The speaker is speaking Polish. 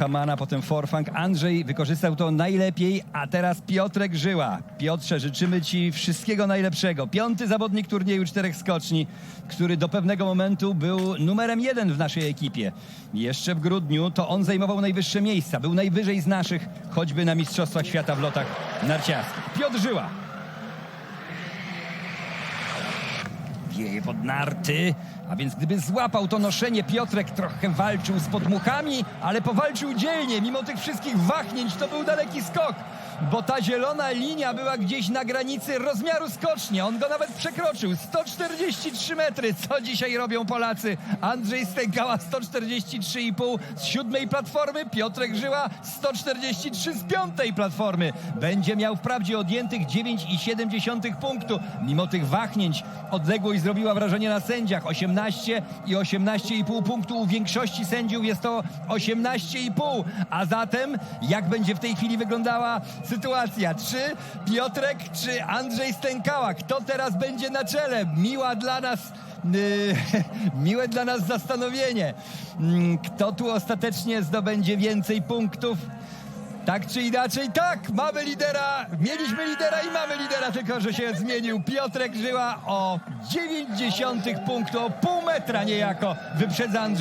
Hamana, potem Forfang. Andrzej wykorzystał to najlepiej, a teraz Piotrek Żyła. Piotrze, życzymy Ci wszystkiego najlepszego. Piąty zawodnik turnieju czterech skoczni, który do pewnego momentu był numerem jeden w naszej ekipie. Jeszcze w grudniu to on zajmował najwyższe miejsca, był najwyżej z naszych, choćby na Mistrzostwach Świata w lotach narciarskich. Piotr Żyła. Wieje pod narty. A więc gdyby złapał to noszenie, Piotrek trochę walczył z podmuchami, ale powalczył dzielnie. Mimo tych wszystkich wahnięć to był daleki skok, bo ta zielona linia była gdzieś na granicy rozmiaru skoczni. On go nawet przekroczył. 143 metry. Co dzisiaj robią Polacy? Andrzej Stękała 143,5 z siódmej platformy, Piotrek Żyła 143 z piątej platformy. Będzie miał wprawdzie odjętych 9,7 punktu. Mimo tych wahnięć odległość zrobiła wrażenie na sędziach. 18 i 18,5 punktu u większości sędziów jest to 18,5. A zatem jak będzie w tej chwili wyglądała sytuacja? Czy Piotrek, czy Andrzej Stękała? Kto teraz będzie na czele? Miła dla nas Yy, miłe dla nas zastanowienie. Mm, Kto tu ostatecznie zdobędzie więcej punktów? Tak czy inaczej, tak, mamy lidera, mieliśmy lidera i mamy lidera, tylko że się zmienił. Piotrek Żyła o 90 punktu, o pół metra niejako wyprzedza Andrzej.